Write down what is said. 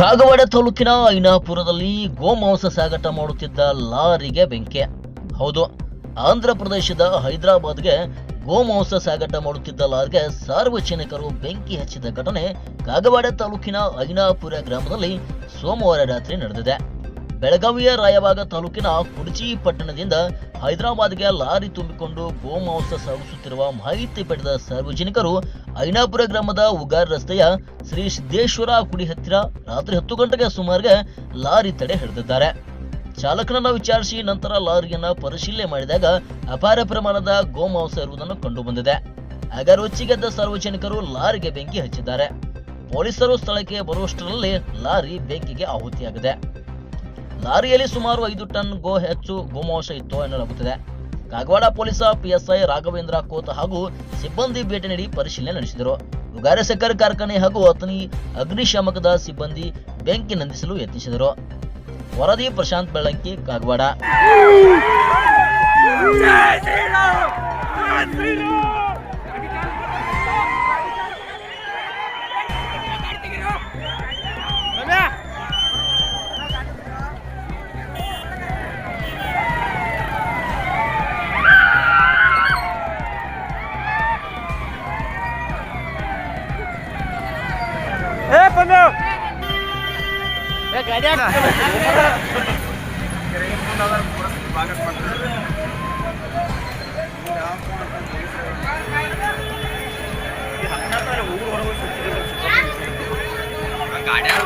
ಕಾಗವಾಡ ತಾಲೂಕಿನ ಐನಾಪುರದಲ್ಲಿ ಗೋಮಾಂಸ ಸಾಗಾಟ ಮಾಡುತ್ತಿದ್ದ ಲಾರಿಗೆ ಬೆಂಕಿ. ಹೌದು, ಆಂಧ್ರ ಪ್ರದೇಶದ ಹೈದರಾಬಾದ್ಗೆ ಗೋಮಾಂಸ ಸಾಗಾಟ ಮಾಡುತ್ತಿದ್ದ ಲಾರಿಗೆ ಸಾರ್ವಜನಿಕರು ಬೆಂಕಿ ಹಚ್ಚಿದ ಘಟನೆ ಕಾಗವಾಡ ತಾಲೂಕಿನ ಐನಾಪುರ ಗ್ರಾಮದಲ್ಲಿ ಸೋಮವಾರ ರಾತ್ರಿ ನಡೆದಿದೆ. ಬೆಳಗಾವಿಯ ರಾಯಬಾಗ ತಾಲೂಕಿನ ಕುಡಚಿ ಪಟ್ಟಣದಿಂದ ಹೈದರಾಬಾದ್ಗೆ ಲಾರಿ ತುಂಬಿಕೊಂಡು ಗೋಮಾಂಸ ಸಾಗಿಸುತ್ತಿರುವ ಮಾಹಿತಿ ಪಡೆದ ಸಾರ್ವಜನಿಕರು ಐನಾಪುರ ಗ್ರಾಮದ ಉಗಾರ್ ರಸ್ತೆಯ ಶ್ರೀ ಸಿದ್ದೇಶ್ವರ ಗುಡಿ ಹತ್ತಿರ ರಾತ್ರಿ ಹತ್ತು ಗಂಟೆಗೆ ಸುಮಾರಿಗೆ ಲಾರಿ ತಡೆ ಹಿಡಿದಿದ್ದಾರೆ ಚಾಲಕನನ್ನ ವಿಚಾರಿಸಿ ನಂತರ ಲಾರಿಯನ್ನ ಪರಿಶೀಲನೆ ಮಾಡಿದಾಗ ಅಪಾರ ಪ್ರಮಾಣದ ಗೋಮಾಂಸ ಇರುವುದನ್ನು ಕಂಡುಬಂದಿದೆ. ಆಗ ರೊಚ್ಚಿಗೆದ್ದ ಸಾರ್ವಜನಿಕರು ಲಾರಿಗೆ ಬೆಂಕಿ ಹಚ್ಚಿದ್ದಾರೆ. ಪೊಲೀಸರು ಸ್ಥಳಕ್ಕೆ ಬರುವಷ್ಟರಲ್ಲಿ ಲಾರಿ ಬೆಂಕಿಗೆ ಆಹುತಿಯಾಗಿದೆ. ಲಾರಿಯಲ್ಲಿ ಸುಮಾರು ಐದು ಟನ್ ಗೋ ಹೆಚ್ಚು ಗೋಮಾಂಸ ಇತ್ತು ಎನ್ನಲಾಗುತ್ತಿದೆ. ಕಾಗವಾಡ ಪೊಲೀಸ ಪಿಎಸ್ಐ ರಾಘವೇಂದ್ರ ಕೋತ್ ಹಾಗೂ ಸಿಬ್ಬಂದಿ ಭೇಟಿ ನೀಡಿ ಪರಿಶೀಲನೆ ನಡೆಸಿದರು. ಉಗಾರೆ ಸಕ್ಕರೆ ಕಾರ್ಖಾನೆ ಹಾಗೂ ಅತನಿ ಅಗ್ನಿಶಾಮಕದ ಸಿಬ್ಬಂದಿ ಬೆಂಕಿ ನಂದಿಸಲು ಯತ್ನಿಸಿದರು. ವರದಿ ಪ್ರಶಾಂತ್ ಬೆಳ್ಳಂಕಿ, ಕಾಗವಾಡ. गाड्या